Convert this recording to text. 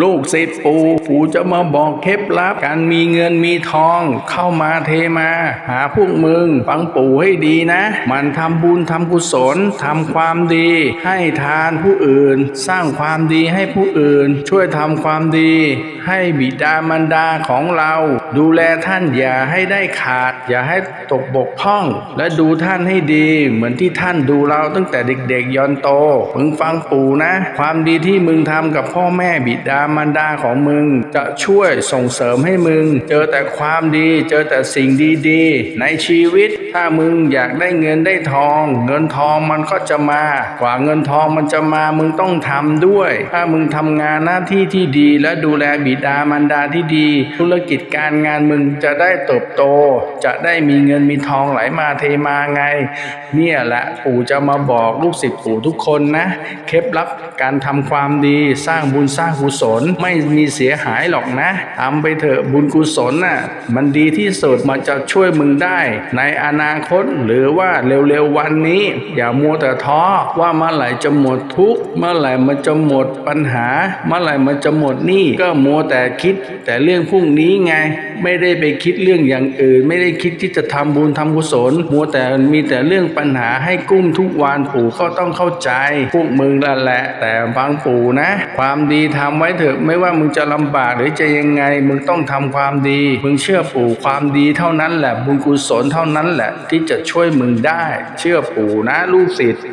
ลูกศิษย์ปู่ปู่จะมาบอกเคล็ดลับการมีเงินมีทอง เข้ามาเทมา หาพวกมึงฟังปู่ให้ดีนะ มันทำบุญทำกุศลทำความดี ให้ทานผู้อื่น สร้างความดีให้ผู้อื่น ช่วยทำความดี ให้บิดามารดาของเรา ดูแลท่านอย่าให้ได้ขาด อย่าให้ตกบกพร่อง และดูท่านให้ดี เหมือนที่ท่านดูเราตั้งแต่เด็กๆย้อนโตมึงฟังปู่นะ ความดีที่มึงทำกับพ่อแม่บิดามารดาของมึง จะช่วยส่งเสริมให้มึง เจอแต่ความดี เจอแต่สิ่งดีๆ ในชีวิต ถ้ามึงอยากได้เงินได้ทอง เงินทองมันก็จะมา กว่าเงินทองมันจะมามึงต้องทำด้วย ถ้ามึงทำงานหน้าที่ที่ดี และดูแลบิดามารดาที่ดี ธุรกิจการงานมึงจะได้เติบโต จะได้มีเงินมีทองไหลมาเทมาไง เนี่ยแหละปู่จะมาบอกลูกศิษย์ปู่ทุกคนนะ เคล็ดลับการทำความดีสร้างบุญสร้างกุศลไม่มีเสียหายหรอกนะทำไปเถอะบุญกุศลน่ะมันดีที่สุดมันจะช่วยมึงได้ ในอนาคตหรือว่าเร็วๆวันนี้ อย่ามัวแต่ท้อว่าเมื่อไหร่จะหมดทุกเมื่อไหร่มันจะหมดปัญหา เมื่อไหร่มันจะหมดหนี้ก็มัวแต่คิด แต่เรื่องพรุ่งนี้ไง ไม่ได้ไปคิดเรื่องอย่างอื่น ไม่ได้คิดที่จะทำบุญทำกุศลมัวแต่มีแต่เรื่องปัญหาให้กุ้มทุกวันปู่ก็ต้องเข้าใจพวกมึงนั่นแหละ แต่ฟังปู่นะ ความดีทำไว้เถอะไม่ว่ามึงจะลำบากหรือจะยังไง มึงต้องทำความดี มึงเชื่อปู่ความดีเท่านั้นแหละบุญกุศลเท่านั้นแหละ ที่จะช่วยมึงได้ เชื่อปู่นะลูกศิษย์